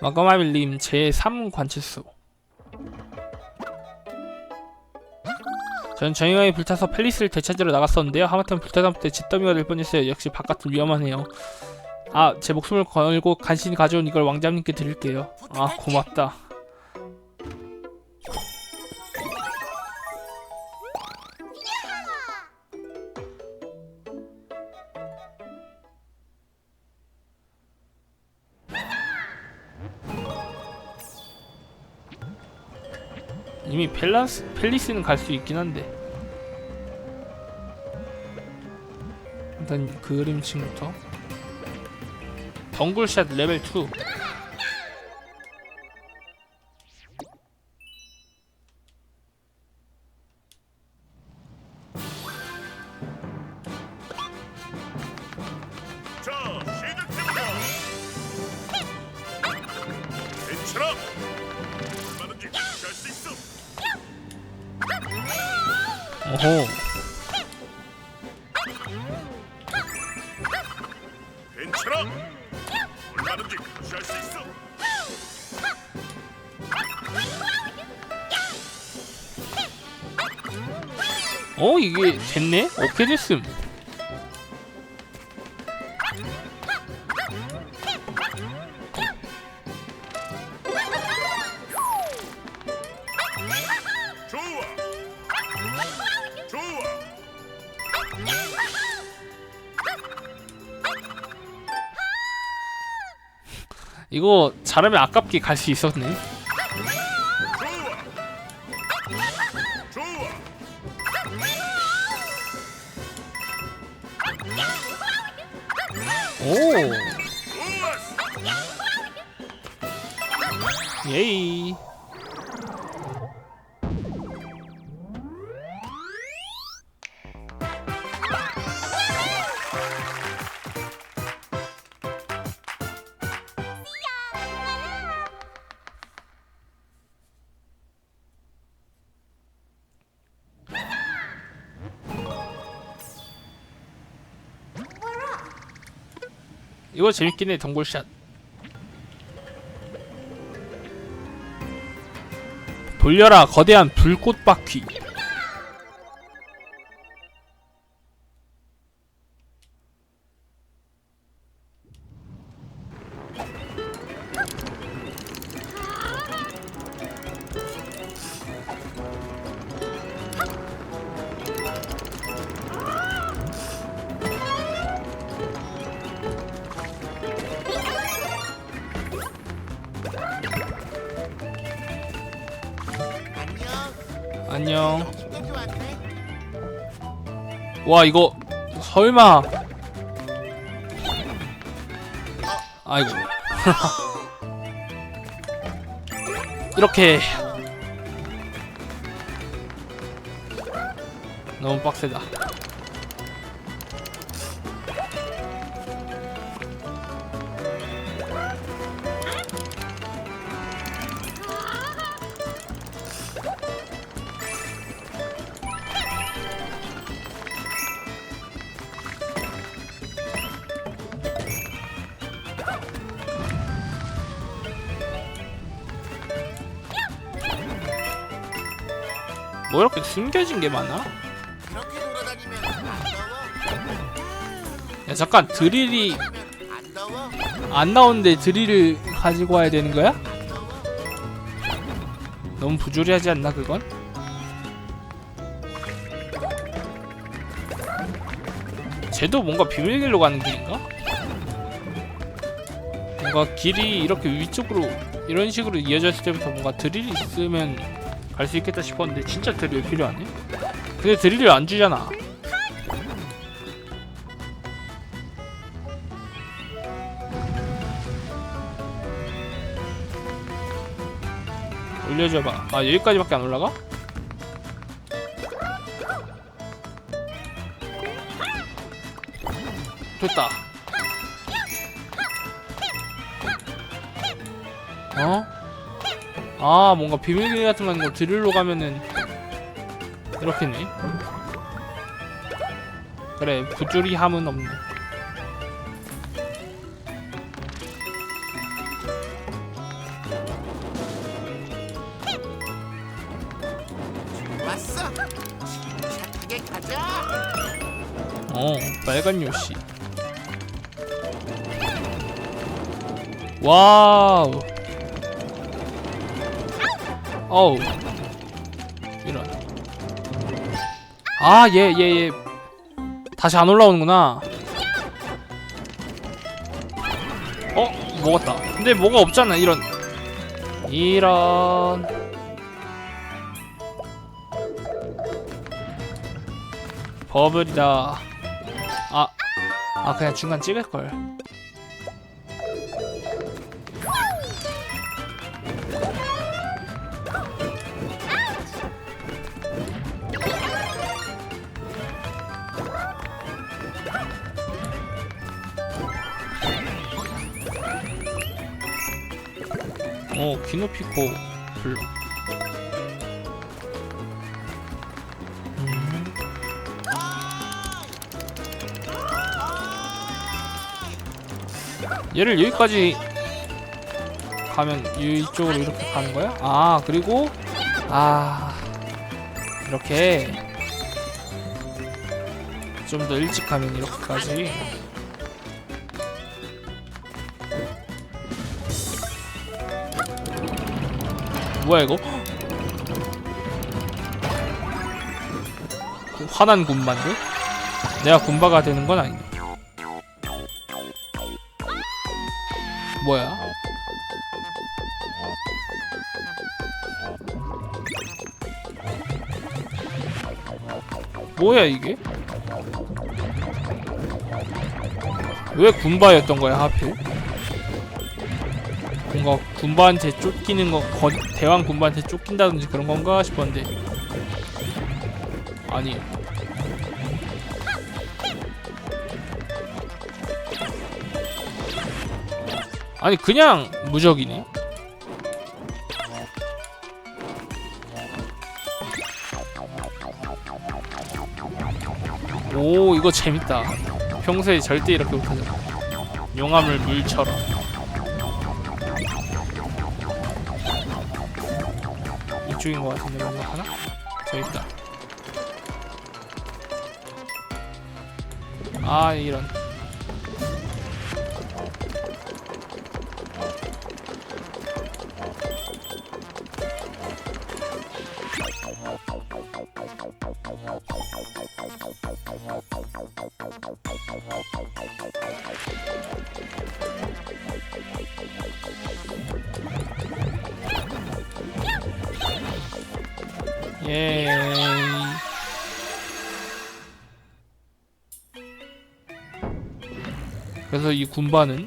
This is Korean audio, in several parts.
마가마빌님 제3 관측수. 전 정형이 불타서 펠리스를 되찾으러 나갔었는데요. 하마터면 불타다 때 잿더미가 될 뻔했어요. 역시 바깥은 위험하네요. 아 제 목숨을 걸고 간신히 가져온 이걸 왕자님께 드릴게요. 아 고맙다 이미 펠라스, 펠리스는 갈 수 있긴 한데. 일단 그림층부터. 덩굴샷 레벨 2 오호 괜찮아. 얼마든지 할수 있어. 어 이게 됐네? 어떻게 됐음 이거 잘하면 아깝게 갈 수 있었네 이거 재밌긴 해 덩굴샷. 돌려라 거대한 불꽃 바퀴 안녕. 와 이거 설마. 아이고. 이렇게. 너무 빡세다 뭐 이렇게 숨겨진 게 많아? 야 잠깐 드릴이 안 나오는데 드릴을 가지고 와야 되는 거야? 너무 부조리하지 않나 그건? 쟤도 뭔가 비밀길로 가는 길인가? 뭔가 길이 이렇게 위쪽으로 이런 식으로 이어졌을 때부터 뭔가 드릴이 있으면 갈 수 있겠다 싶었는데 진짜 드릴 필요하네? 근데 드릴을 안 주잖아 올려줘봐 아 여기까지밖에 안 올라가? 됐다 어? 아 뭔가 비밀길 같은 거 있는 거 드릴로 가면은 이렇게네. 그래 부조리 함은 없네. 어 빨간 요시. 와우. 어우. 이런. 아, 얘, 얘, 얘. 다시 안 올라오는구나. 어, 먹었다. 근데 뭐가 없잖아, 이런. 이런. 버블이다. 아, 아 그냥 중간 찍을 걸. 어, 키노피코 블럭. 음. 얘를 여기까지 가면 이쪽으로 이렇게 가는 거야? 아 그리고 아 이렇게 좀 더 일찍 가면 이렇게까지 뭐야 이거? 그 화난 군바인데? 내가 군바가 되는 건 아니네 뭐야? 뭐야 이게? 왜 군바였던 거야 하필? 뭔가 군바한테 쫓기는 거 거, 대왕 군바한테 쫓긴다든지 그런 건가 싶었는데 아니에요. 아니 그냥 무적이네. 오 이거 재밌다. 평소에 절대 이렇게 못하잖아. 용암을 물처럼. 이쪽인 것 같은데 뭔가 하나? 저 있다. 아 이런. 그래서 이 군바는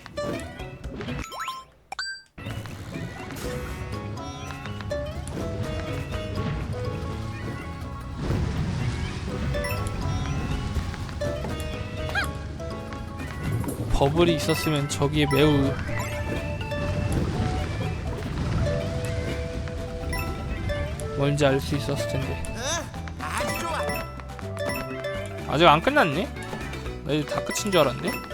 버블이 있었으면 저기에 매우 뭔지 알 수 있었을 텐데 응, 아주 좋아. 아직 안 끝났네? 나 이제 다 끝인 줄 알았네.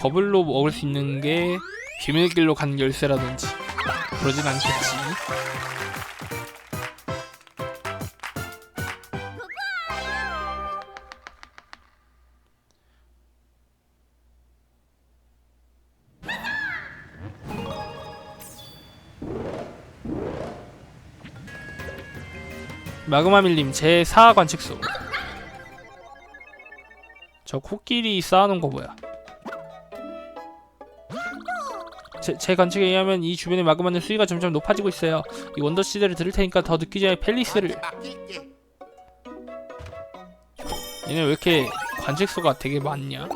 버블로 먹을 수 있는 게 비밀길로 간 열쇠라든지 그러진 않겠지. 마그마밀님 제4 관측소. 저 코끼리 쌓아놓은 거 뭐야? 제, 제 관측에 의하면 이 주변의 마그마는 수위가 점점 높아지고 있어요. 이 원더 시대를 들을 테니까 더 늦기 전에 펠리스를. 얘네 왜 이렇게 관측소가 되게 많냐?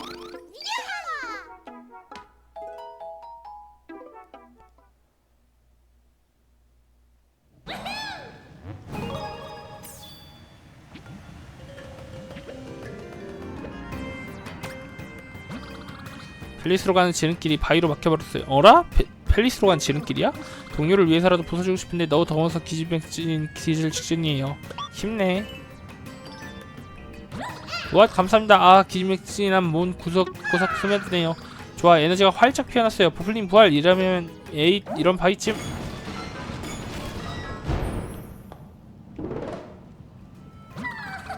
펠리스로 가는 지름길이 바위로 막혀버렸어요. 어라? 페, 펠리스로 가는 지름길이야? 동료를 위해서라도 부숴주고 싶은데 너무 더워서 기지백진 기질 직진이에요. 힘내. 와 감사합니다. 아 기지맥진한 몸 구석구석 스며드네요. 좋아 에너지가 활짝 피어났어요. 부풀린 부활 이라면 에이 이런 바위찜.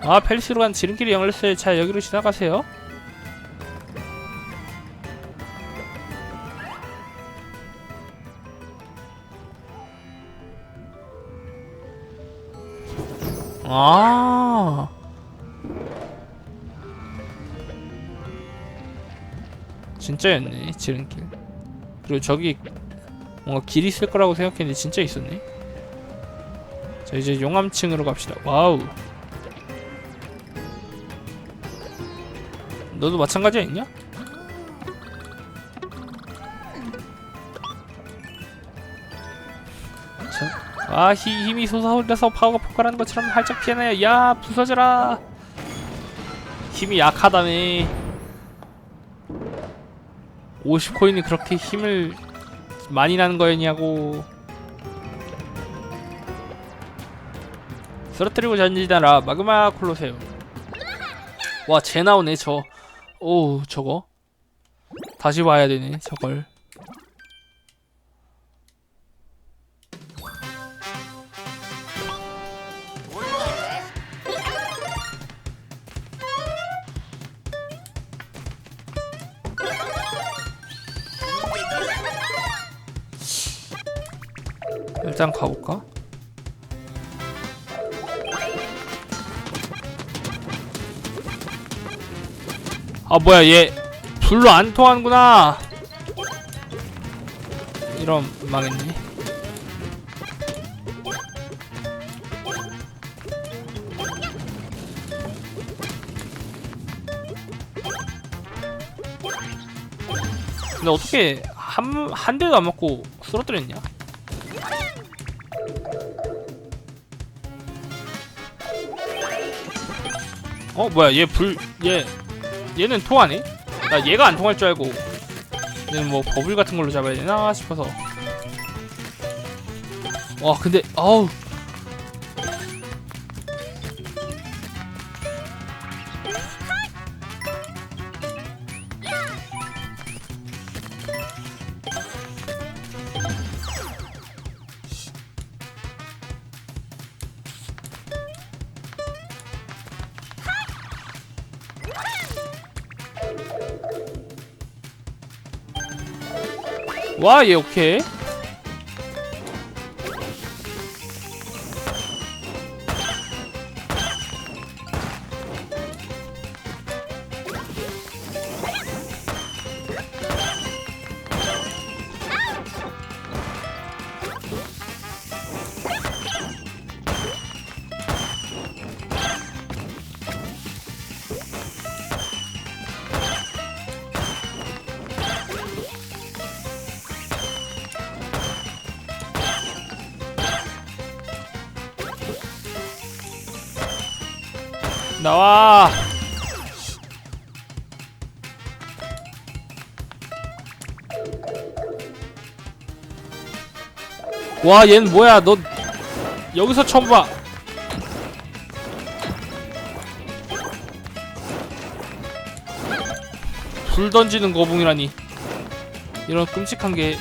아 펠리스로 간 지름길이 열렸어요. 자 여기로 지나가세요. 아. 진짜였네 지름길. 그리고 저기 뭔가 길 있을 거라고 생각했는데 진짜 있었네. 자 이제 용암층으로 갑시다. 와우. 너도 마찬가지 아니냐? 아 히, 힘이 솟아올라서 파워가 폭발하는 것처럼 활짝 피하나요? 야 부서져라. 힘이 약하다네. 50코인이 그렇게 힘을 많이 나는 거였냐고. 쓰러뜨리고 전진하라 마그마 콜로세움. 와, 쟤 나오네, 저. 오, 저거. 다시 봐야 되네, 저걸. 일단 가볼까? 아 뭐야 얘 불로 안 통하는구나 이런 망했네 근데 어떻게 한, 한 대도 안 맞고 쓰러뜨렸냐? 어 뭐야 얘 불 얘 얘는 통하네? 나 얘가 안 통할 줄 알고. 얘는 뭐 버블 같은 걸로 잡아야 되나 싶어서. 와 근데 아우 와 얘 오케이 나와. 와 얘는 뭐야? 너 여기서 처음 봐. 불 던지는 거북이라니. 이런 끔찍한 게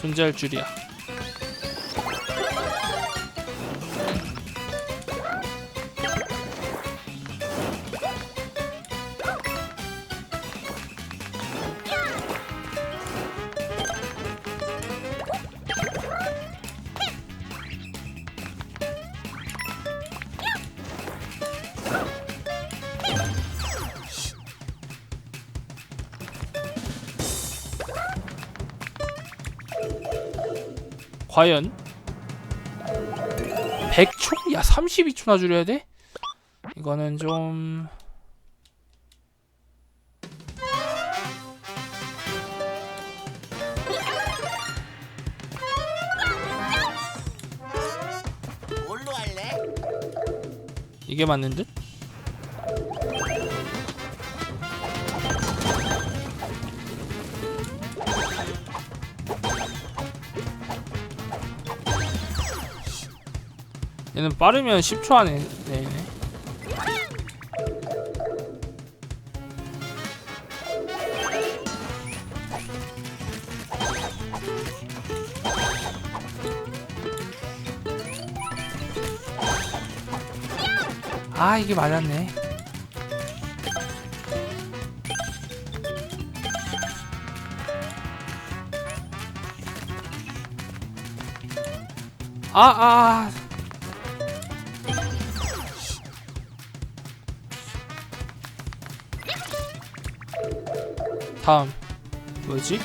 존재할 줄이야 과연 100초? 야 32초나 줄여야 돼? 이거는 좀? 이게 맞는 듯? 얘는 빠르면 10초 안에 내네. 아 이게 맞았네. 아 아. 다음 뭐지?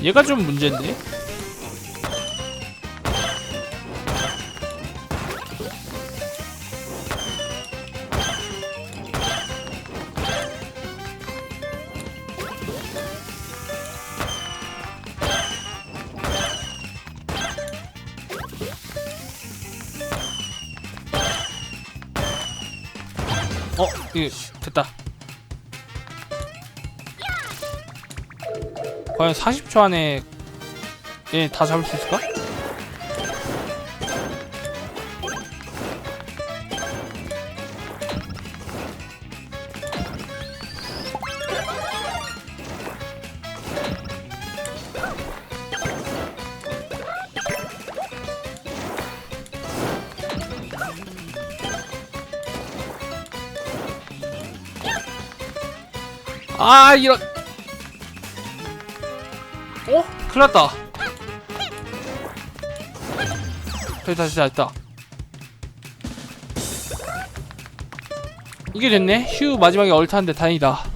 얘가 좀 문제인데? 어, 됐다. 과연 40초 안에 얘 다 잡을 수 있을까? 아 이런 어? 큰일났다. 됐다 됐다 됐다 이게 됐네? 휴 마지막에 얼타는데 다행이다